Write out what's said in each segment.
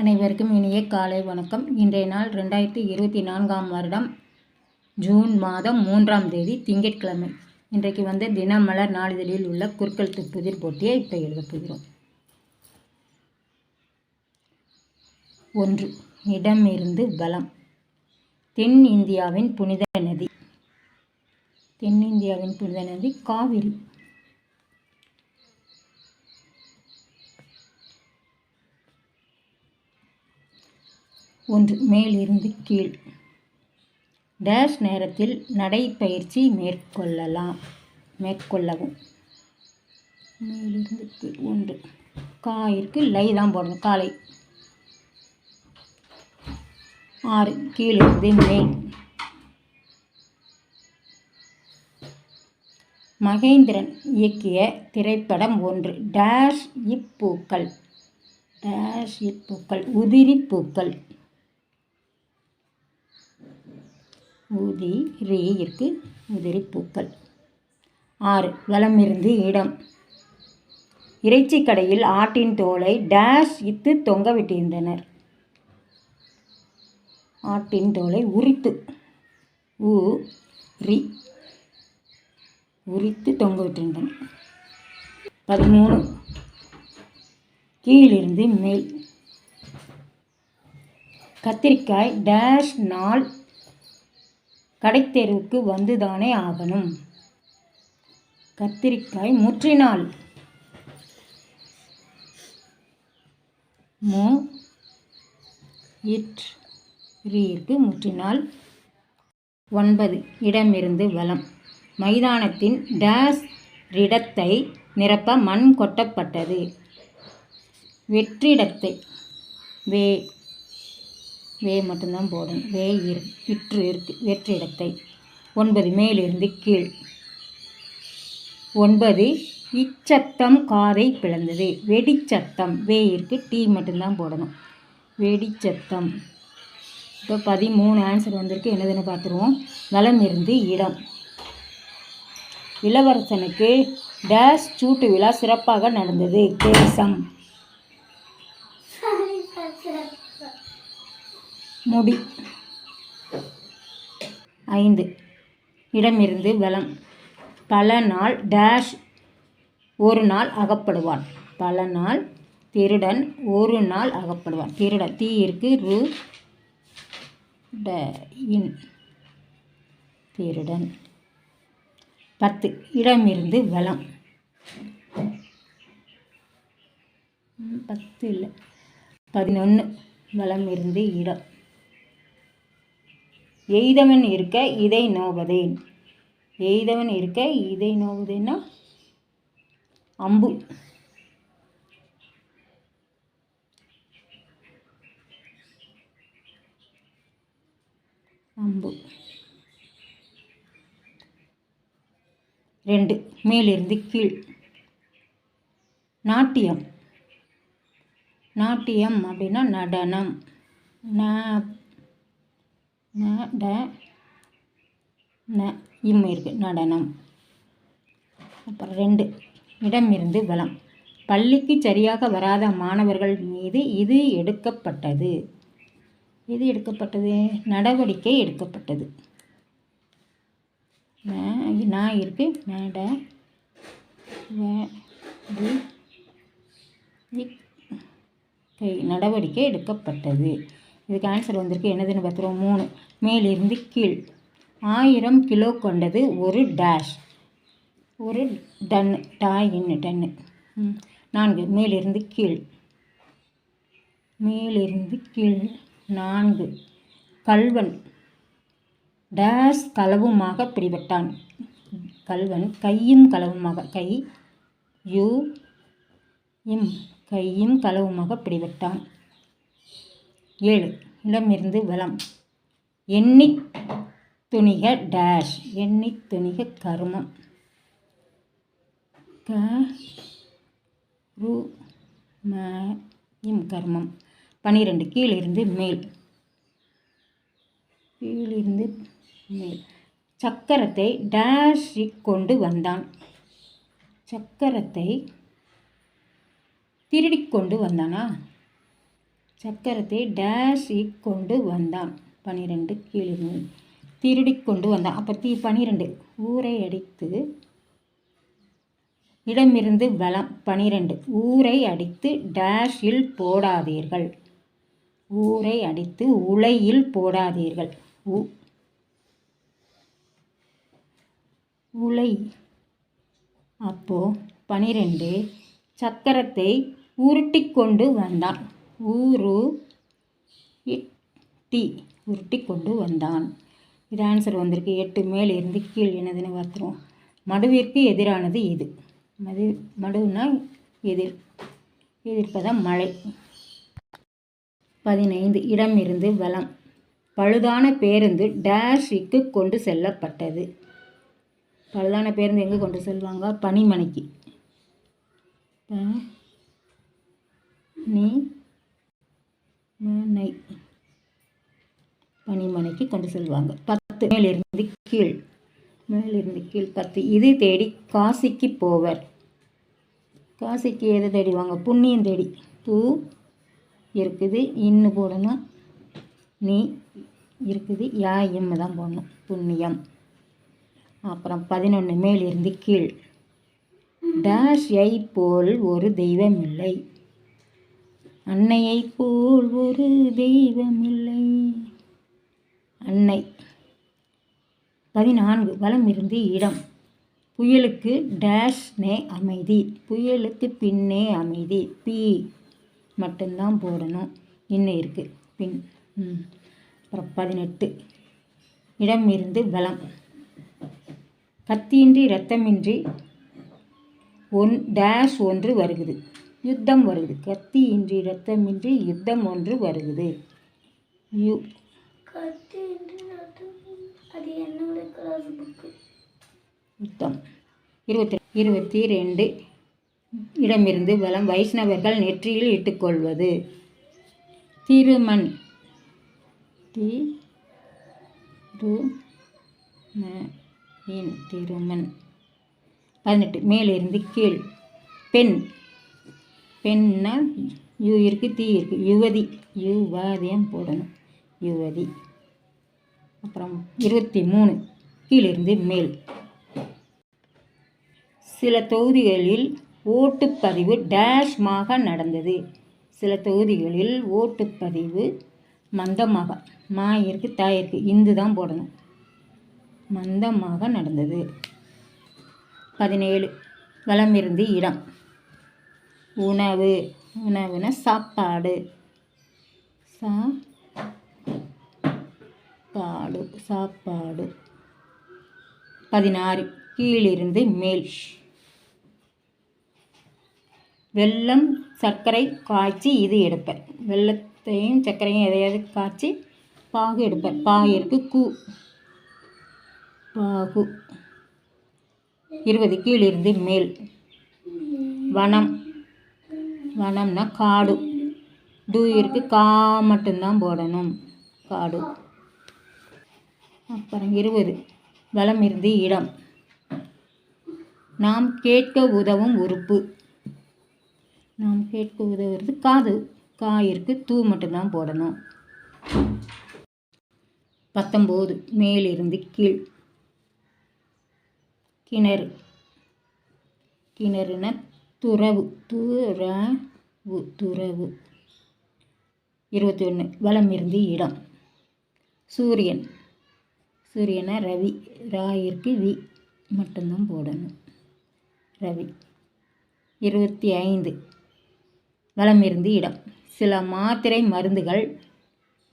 அனைவருக்கும் இனிய காலை வணக்கம். இன்றைய நாள் ரெண்டாயிரத்தி இருபத்தி நான்காம் வருடம் ஜூன் மாதம் மூன்றாம் தேதி திங்கட்கிழமை. இன்றைக்கு வந்து தினமலர் நாளிதழில் உள்ள குறுக்கெழுத்து துப்புதிர் போட்டியை இப்போ எழுதப் போகிறோம். ஒன்று இடமிருந்து பலம் தென் இந்தியாவின் புனித நதி. தென்னிந்தியாவின் புனித நதி காவிரி. ஒன்று. மேலிருந்து கீழ். டேஷ் நேரத்தில் நடைப்பயிற்சி மேற்கொள்ளலாம். மேற்கொள்ளவும். மேலிருந்து கீழ். ஒன்று. காயிற்கு லை தான் போடணும். காலை. ஆறு. கீழிருந்து மேல். மகேந்திரன் இயக்கிய திரைப்படம் ஒன்று. டேஷ் இப்பூக்கள் டேஷ் இப்பூக்கள் உதிரி பூக்கள். ஊதி ரீயிற்கு உதிரி பூக்கள். ஆறு வலமிருந்து இடம். இறைச்சி கடையில் ஆட்டின் தோலை டேஷ் இத்து தொங்க விட்டிருந்தனர். ஆட்டின் தோலை உரித்து. ஊ ரி உரித்து தொங்க விட்டிருந்தனர் பதிமூணு கீழிருந்து மேல். கத்திரிக்காய் டேஷ் நாள் கடைத்தெருவுக்கு வந்துதானே ஆகணும்? கத்திரிக்காய் முற்றினால். மு. இட் முற்றினால். ஒன்பது. இடமிருந்து வலம். மைதானத்தின் டேஸ் ரிடத்தை நிரப்ப மண் கொட்டப்பட்டது. வெற்றிடத்தை வே வே மட்டும்தான் போடணும் வே இரு இற்று இருக்கு வெற்றிடத்தை ஒன்பது மேலிருந்து கீழ். ஒன்பது இச்சத்தம் காதை பிளந்தது. வெடிச்சத்தம் வே இருக்கு டீ மட்டும்தான் போடணும். வெடிச்சத்தம். இப்போ பதிமூணு ஆன்சர் வந்திருக்கு. என்னதுன்னு பார்த்துருவோம். நலம் இருந்து இடம். இளவரசனுக்கு டேஷ் சூட்டு விழா சிறப்பாக நடந்தது. தேசம். முடி. ஐந்து. இடமிருந்து பலம் பல நாள் டேஷ் ஒரு நாள் அகப்படுவான். பல நாள் திருடன் ஒரு நாள் அகப்படுவான். திருடன். தீ இருக்கு ரு ட இன். திருடன். பத்து. இடமிருந்து வளம் பத்து இல்லை. பதினொன்று வளம் இருந்து இடம். எய்தவன் இருக்க இதை நோவதேன். எய்தவன் இருக்க இதை நோவதேன்னா? அம்பு. அம்பு. ரெண்டு. மேலிருந்து கீழ். நாட்டியம். நாட்டியம் அப்படின்னா நடனம். ந ந ட ந இம் இருக்குது நடனம். அப்புறம் ரெண்டு. இடம் இருந்து வளம். பள்ளிக்கு சரியாக வராத மாணவர்கள் மீது இது எடுக்கப்பட்டது. இது எடுக்கப்பட்டது? நடவடிக்கை எடுக்கப்பட்டது. நான் இருக்கு. நட நடவடிக்கை எடுக்கப்பட்டது. இதுக்கு ஆன்சர் வந்திருக்கு. என்னதுன்னு பார்த்துருவோம். மூணு. மேலிருந்து கீழ். ஆயிரம் கிலோ கொண்டது ஒரு டேஷ் ஒரு டன்னு டாயின்னு டன்னு நான்கு. மேலிருந்து கீழ். மேலிருந்து கீழ். நான்கு. கல்வன். டேஷ் களவுமாக பிடிபட்டான். கல்வன் கையும் களவுமாக கை யூ இம் கையும் களவுமாக பிடிபட்டான். ஏழு. இடமிருந்து வளம் எண்ணி துணிக டேஷ் எண்ணி துணிக கருமம். க ரு ம இம் கர்மம். பனிரெண்டு. கீழிருந்து மேல். கீழிருந்து மேல். சக்கரத்தை டேஷ் கொண்டு வந்தான். சக்கரத்தை திருடிக்கொண்டு வந்தானா? சக்கரத்தை டேஷ் கொண்டு வந்தான். பனிரெண்டு கீழே திருடி கொண்டு வந்தான். அப்போ தீ பனிரெண்டு. ஊரை அடித்து இடமிருந்து வளம். பனிரெண்டு. ஊரை அடித்து டேஷில் போடாதீர்கள். ஊரை அடித்து உலையில் போடாதீர்கள். உ. உலை. அப்போ பனிரெண்டு சக்கரத்தை உருட்டி கொண்டு வந்தான். ஊரு இட்டி உருட்டி கொண்டு வந்தான். இது ஆன்சர் வந்திருக்கு. எட்டு மேல் இருந்து கீழ் என்னதுன்னு பார்த்துருவோம் மடுவிற்கு எதிரானது இது. மது மடுனா எதிர் எதிர்ப்பதான் மழை. பதினைந்து இடம் இருந்து வளம் பழுதான பேருந்து டேஷிக்கு கொண்டு செல்லப்பட்டது. பழுதான பேருந்து எங்கே கொண்டு செல்வாங்க? பனிமனைக்கு. நீ மனை பனிமனைக்கு கொண்டு செல்வாங்க. பத்து. மேலிருந்து கீழ். மேலிருந்து கீழ் பத்து. இது தேடி காசிக்கு போவர். காசிக்கு எதை தேடிவாங்க? புண்ணியம் தேடி. பூ இருக்குது இன்னு போடணும் நீ இருக்குது யா எம்மு தான் போடணும். புண்ணியம். அப்புறம் பதினொன்று மேலிருந்து கீழ். டேஷ் ஐ போல் ஒரு தெய்வம் இல்லை. அன்னையை போல் ஒரு தெய்வமில்லை. அன்னை. பதினான்கு. வலம் இருந்து இடம். புயலுக்கு டேஷ் நே அமைதி. புயலுக்கு பின்னே அமைதி. பி. மட்டும்தான் போடணும். இன்னும் இருக்குது பின். அப்புறம் பதினெட்டு. இடம் இருந்து பலம் கத்தியின்றி ரத்தமின்றி ஒன் டேஷ் ஒன்று வருகுது. யுத்தம் வருகுது கத்தியின்றி இரத்தமின்றி யுத்தம் ஒன்று வருகுது யு யுத்தம். இருபத்தி இருபத்தி ரெண்டு இடமிருந்து வலம் வைஷ்ணவர்கள் நெற்றியில் இட்டுக்கொள்வது. திருமண் தி திருமண். பதினெட்டு மேலிருந்து கீழ். பெண் பெண்ணா யூ இருக்குது தீ இருக்குது யுவதி யுவாதியம் போடணும். யுவதி. அப்புறம் இருபத்தி மூணு கீழிருந்து மேல். சில தொகுதிகளில் ஓட்டுப்பதிவு டேஷ்மாக நடந்தது. சில தொகுதிகளில் ஓட்டுப்பதிவு மந்தமாக. மா இருக்கு தாயிருக்கு. இந்து தான் போடணும். மந்தமாக நடந்தது. பதினேழு வலமிருந்து இடம். உணவு. உணவுனா சாப்பாடு. சா பாடு சாப்பாடு. பதினாறு. கீழிருந்து மேல். வெல்லம் சர்க்கரை காய்ச்சி இது எடுப்பேன். வெள்ளத்தையும் சர்க்கரையும் எதையாவது காய்ச்சி பாகு எடுப்பேன். பாகிற்கு கூ. பாகு. இருபது. கீழிருந்து மேல். வனம். வனம்னா காடு. டூ இருக்கு கா மட்டும்தான் போடணும். காடு. அப்புறம் இருபது. வளம் இருந்து இடம். நாம் கேட்க உதவும் உறுப்பு. நாம் கேட்க உதவுறது காது. காயிற்கு தூ மட்டும்தான் போடணும். பத்தொம்போது. மேலிருந்து கீழ். கிணறு. கிணறுனா துறவு துறவு துறவு. இருபத்தி ஒன்று வளமிருந்து இருந்து இடம். சூரியன். சூரியனை ரவி. ராயிற்கு வி. மட்டும்தான் போடணும். ரவி. இருபத்தி ஐந்து வளமிருந்து இருந்து இடம். சில மாத்திரை மருந்துகள்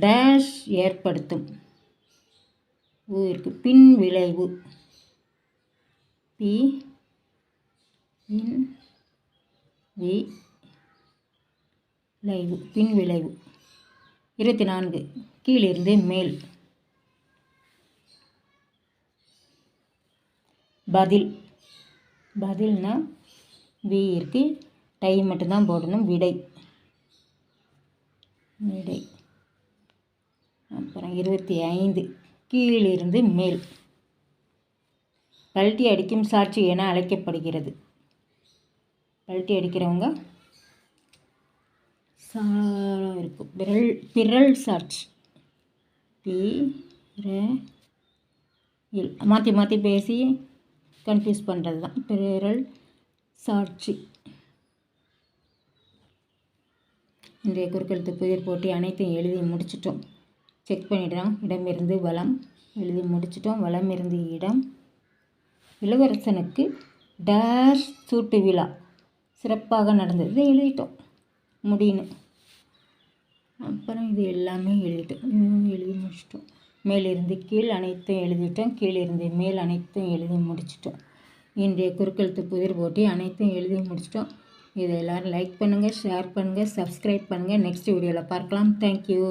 டேஷ் ஏற்படுத்தும். ஊருக்கு பின் விளைவு பி பின் விளைவு பின் விளைவு. இருபத்தி நான்கு. கீழிருந்து மேல். பதில். பதில்னா வி இருக்கு. டை மட்டும்தான் போடணும். விடை. விடை. அப்புறம் இருபத்தி ஐந்து. கீழிருந்து மேல். பல்ட்டி அடிக்கும் சாட்சி என அழைக்கப்படுகிறது. கழட்டி அடிக்கிறவங்க. சா இருக்கும் விரல் பிறல் சாட்சி பி இல். மாற்றி மாற்றி பேசி கன்ஃபியூஸ் பண்ணுறது தான் பிறல் சாட்சி இன்றைய குறுக்கெழுத்து புதிர் போட்டி அனைத்தையும் எழுதி முடிச்சிட்டோம். செக் பண்ணிடுறோம் இடமிருந்து வளம் எழுதி முடிச்சிட்டோம். வளம் இருந்து இடம். இளவரசனுக்கு டேஷ் சூட்டு விழா. சிறப்பாக நடந்தது. இதை எழுதிட்டோம். முடின்னு. அப்புறம் இது எல்லாமே எழுதிட்டோம். எழுதி முடிச்சிட்டோம். மேலிருந்து கீழ் அனைத்தும் எழுதிட்டோம். கீழிருந்து மேல் அனைத்தும் எழுதி முடிச்சிட்டோம். இன்றைய குறுக்கெழுத்து புதிர் போட்டி அனைத்தும் எழுதி முடிச்சிட்டோம். இதை எல்லோரும் லைக் பண்ணுங்கள் ஷேர் பண்ணுங்கள் சப்ஸ்கிரைப் பண்ணுங்கள் நெக்ஸ்ட் வீடியோவில் பார்க்கலாம். தேங்க்யூ